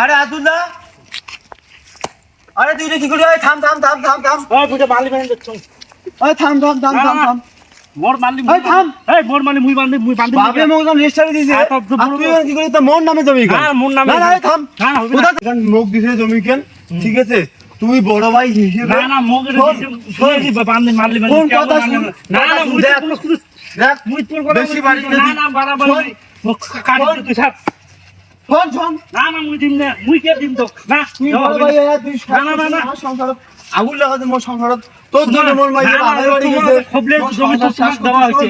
আরে আতুল্লাহ আরে তুই কি করলি? থাম থাম থাম থাম থাম। ওই বুঝে মানে ওই থাম থাম থাম থাম থাম। মোর এই থাম। এই মোর মারলি মুই বান্ধি মুই বান্ধি রেজিস্টার তো আর তুই কি করলি? মোর নামে জমি কেন? মোর নামে না না থাম। না, হবে না। মোক দিছে জমি কেন? ঠিক আছে তুই বড় ভাই হিসেবে না না মুখ। বান্ধি মারলি মানে কোন কথা না না মুই তো কোনো দেখ। মুই তোর কথা বেশি বাড়ি না না বাড়াবাড়ি মুখ কাটি তুই শোন শোন না না মুই দিম না মুই কে দিম তো? না না। না, না, না, না। আগুন লাগাতে মোর সংসারত। তোর জন্য মোর মাই না, বাড়ি গেছে। খবলে জমি তো সংসার দেওয়া হয়েছে।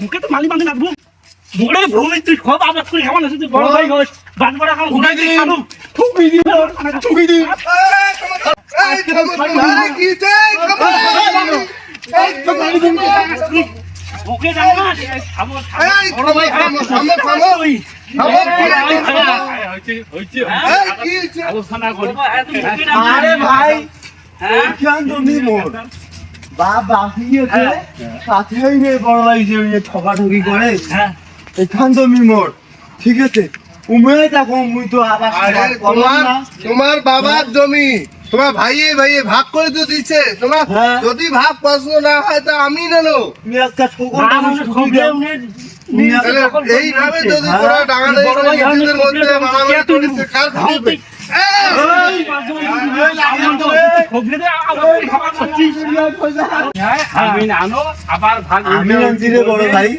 মুখে তো মালি বান্ধি না মুখে ভূমি তুই খুব আবাদ করে খাবার না তুই বড় ভাই বাদ বড় খাম আরে ভাই জমি মোর। সাথেই রে বড় ভাই যে ওই ঠকাঠকি করে হ্যাঁ। এখান জমি মোর। ঠিক আছে? তোমার বাবার জমি তোমার ভাইয়ে ভাইয়ে ভাগ করে তো দিচ্ছে তোমার হ্যাঁ। যদি ভাগ পছন্দ না হয় তা আমি নেলো না মানে এইভাবে যদি তোরা ডাঙাডাঙি করে আমি নিজেদের মধ্যে মারামারি কে কার খাও আমি বড় ভাই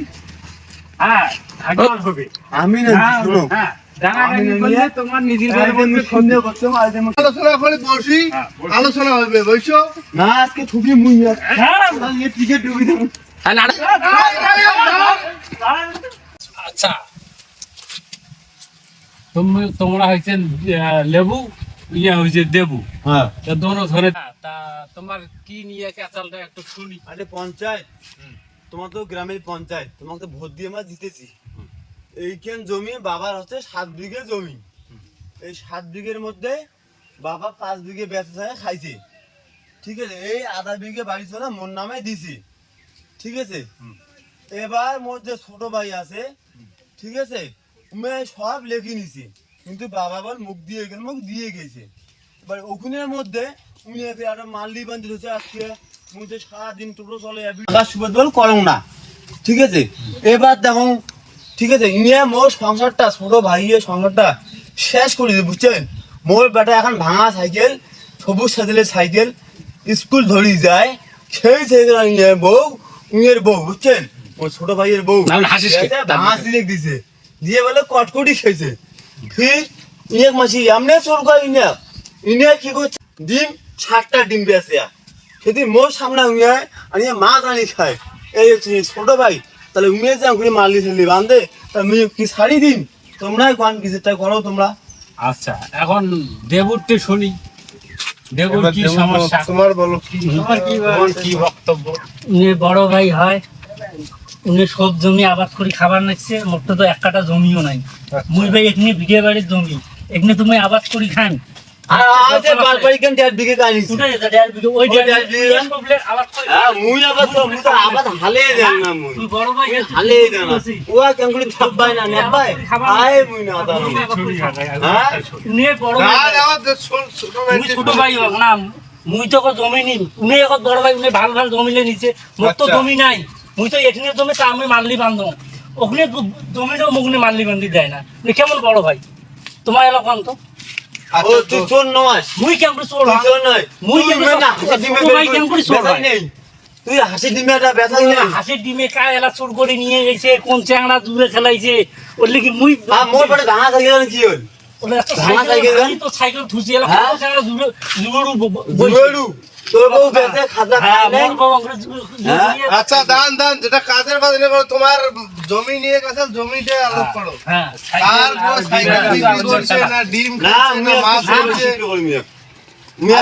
হ্যাঁ হ্যাঁ, আনছি হ্যাঁ, আলোচনা হ্যাঁ, হবে না আজকে মুই হ্যাঁ, টিকিট ডুবি দেবো। আচ্ছা। তুমি তোমরা হয়েছে লেবু ইয়ে হয়েছে দেবু। হ্যাঁ। দোনো ধরে তা তোমার কি নিয়ে ক্যাচালটা একটু শুনি। আরে পঞ্চায়েত। তোমার তো গ্রামের পঞ্চায়েত। তোমাকে ভোট দিয়ে আমরা জিতেছি। এইখান জমি বাবার হচ্ছে সাত বিঘে জমি। এই সাত বিঘের মধ্যে বাবা পাঁচ বিঘে বেচে থাকে খাইছে। ঠিক আছে এই আধা বিঘে বাড়ি চলে মোর নামে দিছি। ঠিক আছে? এবার মোর যে ছোট ভাই আছে ঠিক আছে সব লেখি নিছি। কিন্তু বাবা বল মুখ দিয়ে গেল মুখ দিয়ে গেছে। এবার ওখানের মধ্যে উনি একটা মাল্লি বান্ধি হচ্ছে আজকে। মুঝে সারাদিন টুকরো চলে যাবি সুবাদ বল করো না। ঠিক আছে? এবার দেখো ঠিক আছে ইয়ে মোর সংসারটা ছোট ভাইয়ের সংসারটা শেষ করে দিবে বুঝছেন? মোর বেটা এখন ভাঙা সাইকেল সবুজ সাইকেলের সাইকেল স্কুল ধরি যায় সেই সাইকেল নিয়ে বউ উইয়ের বউ বুঝছেন? ওর ছোট ভাইয়ের বউ। ভাঙা সিলেক দিছে। দিয়ে বলে কটকটি খেয়েছে। ফির ইয়ে মাসি এমনি চোর করে ইনে ইনে কি করছে? ডিম ষাটটা ডিম বেঁচে। সেদিন মোর সামনে উইয়ে আর ইয়ে মাছ আনি খায়। এই ছোট ভাই। তাহলে উমিয়ে যা ঘুরে মারলি ছেলি বান্ধে তা আমি কি শাড়ি দিন তোমরাই কোন কিছুটা করো তোমরা। আচ্ছা এখন দেবুরটি শুনি। দেবুর কি সমস্যা? তোমার বলো কি তোমার কি কি বক্তব্য? উনি বড় ভাই হয়। উনি সব জমি আবাদ করে খাবার নিচ্ছে মোট তো এক কাটা জমিও নাই। মুই ভাই এখানে বিঘে বাড়ির জমি। এখানে তুমি আবাদ করি খান। হ্যাঁ হ্যাঁ? ছোট- ভাই হোক না মুই তো জমি নি উনি এখন বড় ভাই উনি ভালো ভালো জমি লে নিছে। মোর তো আচ্ছা। জমি নাই। মুই তো এখানে জমি তা আমি মানলি বান্ধব। ওখানে জমিটাও মুখনে মানলি বান্ধি দেয় না। কেমন বড় ভাই? তোমার এলাকা তো ও আচ্ছা, তুই চোর নয় মুই কেমন চোর? চোর নয়। মুই তুই কেন না তো- হাসি ডিমে ছোট ভাই কেন করে চোর নেই। তুই হাসি ডিমে একটা বেচাই নেই। হাসির ডিমে কায় এলা চোর করে নিয়ে গেছে? কোন চ্যাংড়া দূরে খেলাইছে? ওর লিখি মুই মোর পরে ভাঙা থাকে কি হল? হ্যাঁ? হ্যাঁ হ্যাঁ? আচ্ছা দান দান যেটা কাজের করো তোমার জমি নিয়ে গেছে জমিতে আলোক করো হ্যাঁ তারপর সাইকেল বিক্রি করছে না ডিম না খাচ্ছে না মাছ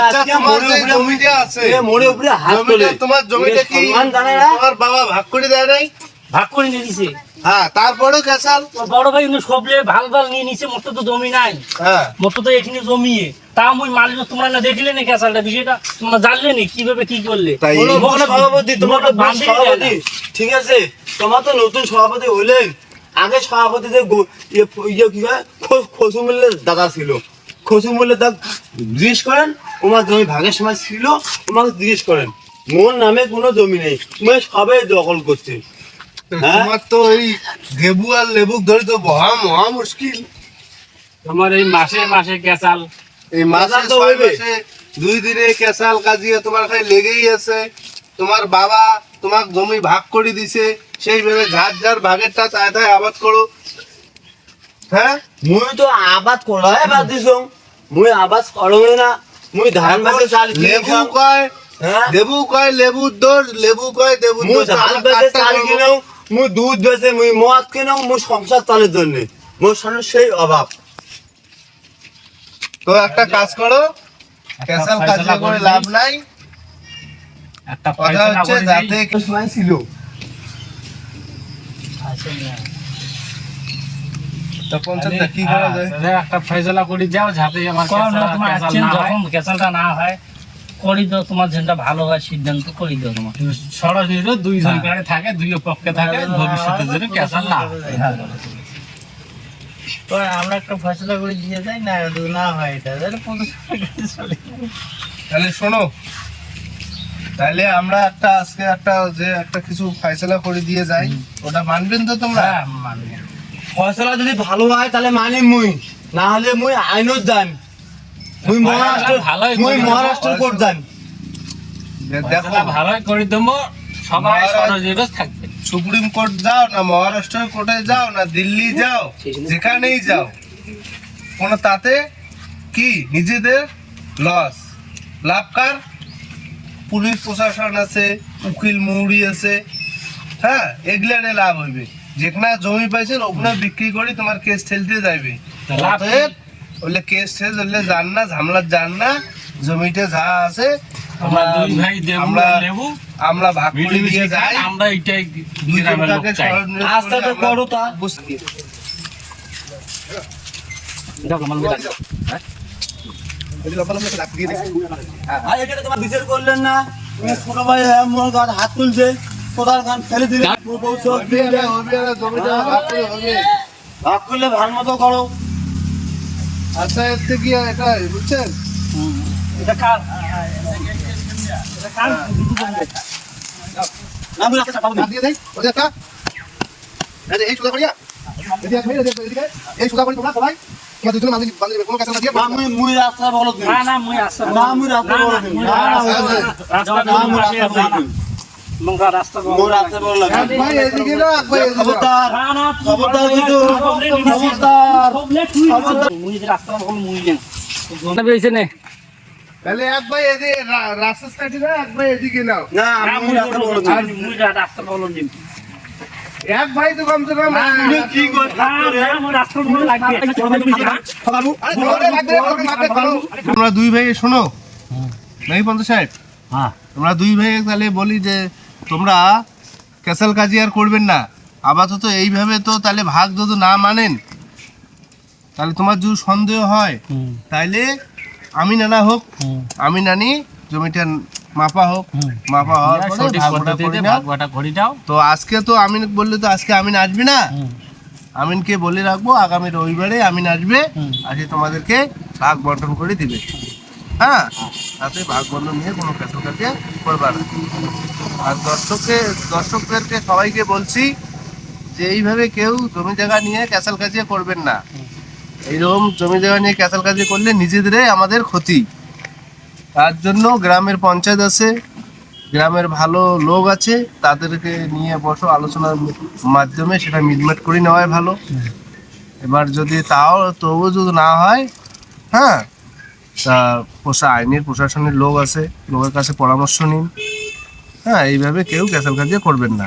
আচ্ছা তোমার জমিটা কি তোমার বাবা ভাগ করে দেয় নাই ভাগ করে নিয়ে দিছে হ্যাঁ তারপরেও বড় ভাই উনি সবলে ভালো ভালো নিয়ে নিছে মোট তো জমি নাই। হ্যাঁ। মোট তো এখানে জমিয়ে। তা মুই মালিক তোমরা না দেখলে নি বিষয়টা তোমরা জানলে নি কীভাবে কি করলে। সভাপতি তোমার তো সভাপতি। ঠিক আছে তোমার তো নতুন সভাপতি হলেন আগে সভাপতি যে ইয়ে ইয়ে কি হয়? খো- খসুমুল্লের দাদা ছিল। খসুমুল্লের দাদা জিজ্ঞেস করেন তোমার জমি ভাগের সময় ছিল? তোমাকে জিজ্ঞেস করেন মোর নামে কোনো জমি নেই। তুমি সবাই দখল করছে? তোমার তো ওই ঘেবু আর লেবু ধরে তো মহা মহা মুশকিল। তোমার এই মাসে মাসে ক্যাচাল। এই মাসে তো মাসে দুই দিনে ক্যাসাল কাজিয়ে তোমার খালি লেগেই আছে। তোমার বাবা তোমার জমি ভাগ করে দিছে সেইভাবে যার যার ভাগেরটা তাই তাই আবাদ করো। হ্যাঁ? মুই তো আবাদ করাই বাদ দিছ। মুই আবাদ করবে না। মুই ধান বাসে চাল লেবু কয় হ্যাঁ? লেবু কয় লেবুর দোষ লেবু কয় মুই দোষ মুই দুধ বেচে মুই মদ কিনাও মুই সংসার চালের জন্য। মোর সামনে সেই অভাব। তো একটা কাজ করো ক্যাসাল কাজিয়ে করে লাভ নাই। একটা কথা হচ্ছে যাতে। একটা সময় ছিল। তখন চিন্তা কি করা যায়? হ্যাঁ, একটা ফয়সলা করে যাও যাতে আমার। যখন ক্যাসালটা না হয়। করি দাও তোমার যেটা ভালো হয় সিদ্ধান্ত করি দাও তোমার। সরাসরি দুইজন হ্যাঁ। করে থাকে দুই পক্ষে থাকে ভবিষ্যতে যেন ক্যাচাল না। তো আমরা একটা ফসলা করে দিয়ে যাই না যদি না হয় এটা। তাহলে শোনো তাহলে আমরা একটা আজকে একটা যে একটা কিছু ফয়সলা করে দিয়ে যাই ওটা মানবেন তো তোমরা? হ্যাঁ, মানবো। ফসলা যদি ভালো হয় তাহলে মানে মুই। না হলে মুই আইনত যান মুই মহারাষ্ট্র ভালোই মুই মহারাষ্ট্র কোর্ট যান। দেখো। ভালোই করে দেবো। সবাই মহারাজ- থাকবে। সুপ্রিম কোর্ট যাও না মহারাষ্ট্র কোর্টে যাও না দিল্লি যাও যেখানেই যাও। কোনো তাতে কি? নিজেদের লস লাভ কার? পুলিশ প্রশাসন আছে উকিল মুহুরি আছে। হ্যাঁ এগুলারে লাভ হইবে। যেখানে জমি পাইছেন ওখানে বিক্রি করে তোমার কেস ঠেলতে যাইবে। লাভ কেস হলে যান না ঝামেলা যান না জমিতে যা আছে আমরা দুই ভাই দেবো আমরা- লেবু। আমরা ভাগ করে দিয়ে যাই। আমরা এইটাই দুই গ্রামের লোক চাই। আস্তে আমরা করো তা। বুঝতে দেখো, ভাই হ্যাঁ হাত তুলছে। গান ফেলে দিলে। করে ভাগ করলে ভালো মতো করো। আচ্ছা এর থেকে এটা বুঝছেন এটা কার? এটা কার? না বুঝে একটা পাবো দিয়ে দেই ওদের একটা এই সুদা করিয়া এদিকে আসবে, এদিকে, এদিকে। এই সুদা করি তোমরা সবাই তোমার দুজনে মাঝে বাঁধে কোনো কাছে না দিয়ে না মুই মুই রাস্তা বলো না, না, মুই রাস্তা না, মুই রাস্তা না, না, বলো। মুই না, না, রাস্তা না, বলো না। রাস্তা না, বলো রাস্তা বলো রাস্তা বলো না। রাস্তা এক ভাই এদিকে না, ভাই খবরদার না, না, খবরদার কিন্তু, খবরে খবরদার। খবরে তুই নিবি। মুই যে রাস্তা বলো, মুই নেন। না, বেরিয়েছে নে। তাহলে এক ভাই এদিকে রা- রাস্তার সাইডে না এক ভাই এদিকে নাও না না, মুই মুই রাস্তা বলো তুমি মুই রাস্তা বলো নিবি। এক ভাই তো কম কি করে না, না, মুই রাস্তা বলো লাগবে। তোমরা দুই ভাই শোনো নাকি পঞ্চ সাহেব হ্যাঁ তোমরা দুই ভাই তাহলে বলি যে তোমরা ক্যাসাল কাজি আর করবেন না। আপাতত এইভাবে তো তাহলে ভাগ যদি না মানেন তাহলে তোমার যদি সন্দেহ হয় তাইলে আমি নানা হোক আমি নানি জমিটা মাপা হোক মাপা হওয়ার পরে দাও। তো আজকে তো আমিন বললে তো আজকে আমিন আসবে না। আমিনকে বলে রাখব আগামী রবিবারে আমিন আসবে আজকে তোমাদেরকে ভাগ বন্টন করে দিবে। হ্যাঁ? তাতে ভাগ বন্টন নিয়ে কোনো কাছে করবা না। আর দর্শককে দর্শকদেরকে সবাইকে বলছি যে এইভাবে কেউ জমি জায়গা নিয়ে ক্যাসাল কাজিয়ে করবেন না। এইরকম জমি জায়গা নিয়ে ক্যাসাল কাজিয়ে করলে নিজেদেরই আমাদের ক্ষতি। তার জন্য গ্রামের পঞ্চায়েত আছে গ্রামের ভালো লোক আছে তাদেরকে নিয়ে বসো আলোচনার মাধ্যমে সেটা মিটমাট করে নেওয়াই ভালো। এবার যদি তাও তবুও যদি না হয় হ্যাঁ প্রশা আইনের প্রশাসনের লোক আছে, লোকের কাছে পরামর্শ নিন। হ্যাঁ এইভাবে কেউ ক্যাসেল কাজে করবেন না।